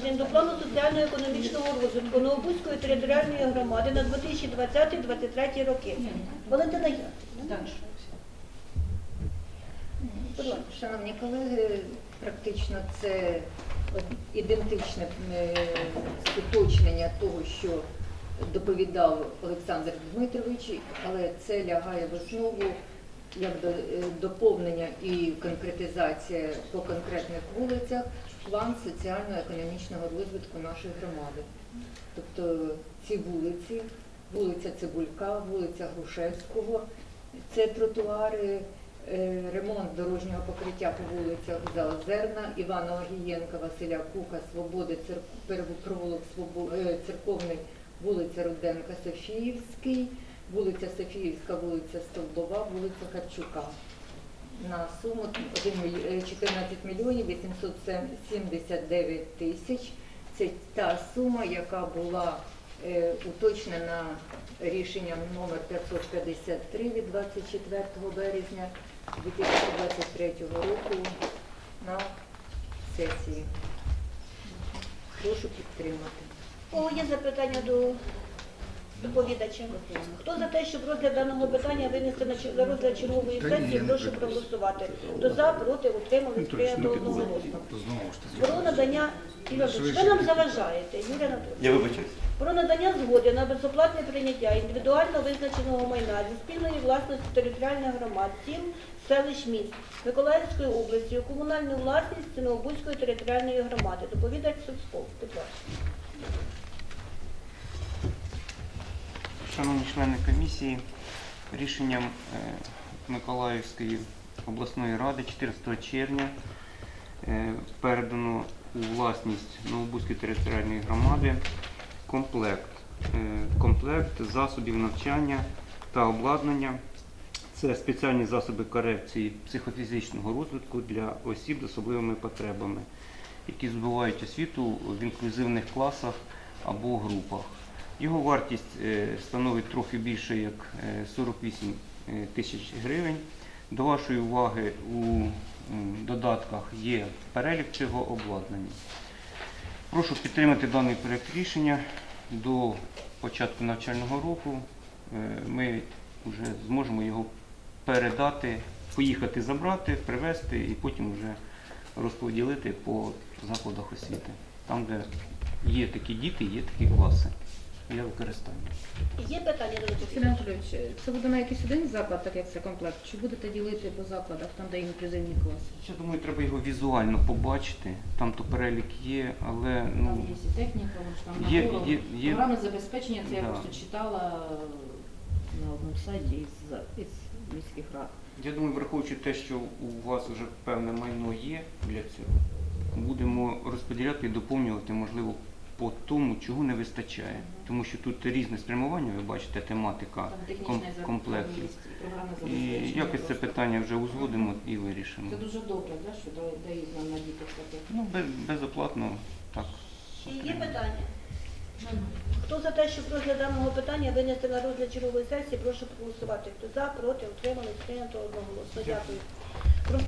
включенням до плану соціально-економічного розвитку Новобузької територіальної громади на 2020-2023 роки. Валентина. Так. Шановні колеги, практично це ідентичне е, уточнення того, що доповідав Олександр Дмитрович, але це лягає в основу як е, доповнення і конкретизація по конкретних вулицях план соціально-економічного розвитку нашої громади. Тобто ці вулиці, вулиця Цибулька, вулиця Грушевського, це тротуари, е, ремонт дорожнього покриття по вулицях Заозерна, Івана Огієнка, Василя Кука, Свободи, Цер- Перв- провулок е, Церковний, вулиця Руденка, Софіївський, вулиця Софіївська, вулиця Столбова, вулиця Харчука. На суму 1 міль- е, 14 мільйонів 879 тисяч. Це та сума, яка була е, уточнена рішенням номер 553 від 24 березня 2023 року на сесії. Прошу підтримати. Кого є запитання до доповідача? Хто за те, щоб розгляд даного питання винести на розгляд чергової сесії, прошу проголосувати. Хто за, проти, утримались, Ну, точно, прийнято ну, одноголосно. Про надання Юрій Анатолійович, нам заважаєте, Юрій Анатолійович. Я вибачаюсь. Про надання згоди на безоплатне прийняття індивідуально визначеного майна зі спільної власності територіальних громад сім селищ міст Миколаївської області у комунальну власність Синовобузької територіальної громади. Доповідач Суцьков. Будь ласка. Шановні члени комісії, рішенням е, Миколаївської обласної ради 14 червня е, передано у власність Новобузької територіальної громади комплект, е, комплект засобів навчання та обладнання. Це спеціальні засоби корекції психофізичного розвитку для осіб з особливими потребами, які здобувають освіту в інклюзивних класах або групах. Його вартість е, становить трохи більше як е, 48 е, тисяч гривень. До вашої уваги у додатках є перелік цього обладнання. Прошу підтримати даний проєкт рішення. До початку навчального року е, ми вже зможемо його передати, поїхати забрати, привезти і потім вже розподілити по закладах освіти. Там, де є такі діти, є такі класи для використання. Є питання до Сергій? Анатолійович, це буде на якийсь один заклад, так як це комплект, чи будете ділити по закладах, там де інклюзивні класи? Я думаю, треба його візуально побачити. Там то перелік є, але Там ну, є і техніка, воно ж там Є- набором. є- є- Програмне забезпечення, це я Да. просто читала на одному сайті із, із міських рад. я думаю, враховуючи те, що у вас вже певне майно є для цього, будемо розподіляти і доповнювати, можливо, по тому, чого не вистачає. Тому що тут різне спрямування, ви бачите, тематика ком- комплектів. і якось це питання вже узгодимо і вирішимо. Це дуже добре, да, що да- дають нам на діток таке. Ну, без, безоплатно, так. Чи є питання? Хто за те, щоб розгляд даного питання винести на розгляд чергової сесії, прошу проголосувати. Хто за, проти, утримались, прийнято одноголосно. Дякую.